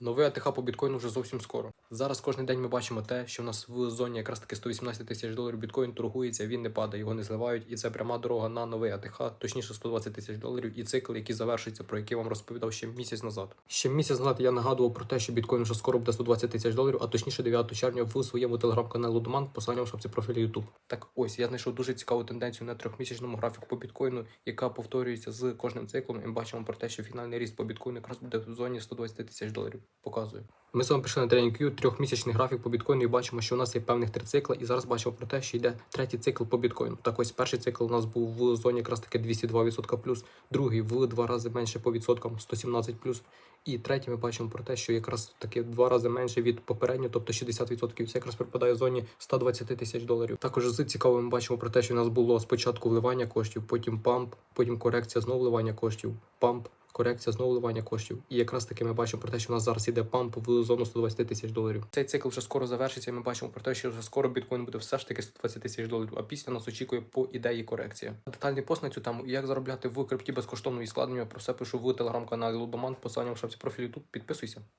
Новий АТХ по біткоїну вже зовсім скоро. Зараз кожен день ми бачимо те, що в нас в зоні якраз таки 118 тисяч доларів біткоін торгується, він не падає, його не зливають, і це пряма дорога на новий АТХ, точніше 120 тисяч доларів, і цикл, який завершується, про який вам розповідав ще місяць назад. Ще місяць назад я нагадував про те, що біткоін вже скоро буде 120 тисяч доларів, а точніше 9 червня в своєму телеграм-каналі Лудоман, посилання в шапці профілю YouTube. Так ось я знайшов дуже цікаву тенденцію на трьохмісячному графіку по біткоїну, яка повторюється з кожним циклом. І бачимо про те, що фінальний ріст по біткоїну якраз буде в зоні 120 тисяч доларів. Показую. Ми з вами пішли на TradingView, трьохмісячний графік по біткоїну і бачимо, що у нас є певних три цикли. І зараз бачимо про те, що йде третій цикл по біткоїну. Так ось перший цикл у нас був в зоні якраз таки 202% плюс, другий в два рази менше по відсоткам 117 плюс. І третій ми бачимо про те, що якраз таки два рази менше від попереднього, тобто 60%. Це якраз припадає в зоні 120 тисяч доларів. Також з цікавим ми бачимо про те, що у нас було спочатку вливання коштів, потім памп, потім корекція знову вливання коштів, памп. Корекція знову вливання коштів. І якраз таки ми бачимо про те, що у нас зараз іде памп в зону 120 тисяч доларів. Цей цикл вже скоро завершиться. і Ми бачимо про те, що вже скоро біткоін буде все ж таки 120 тисяч доларів. А після нас очікує по ідеї корекція. Детальний пост на цю тему, як заробляти в крипті безкоштовно і складнення. Про все пишу в телеграм-каналі Лубаман. Посилання в шапці профілю Тут Підписуйся.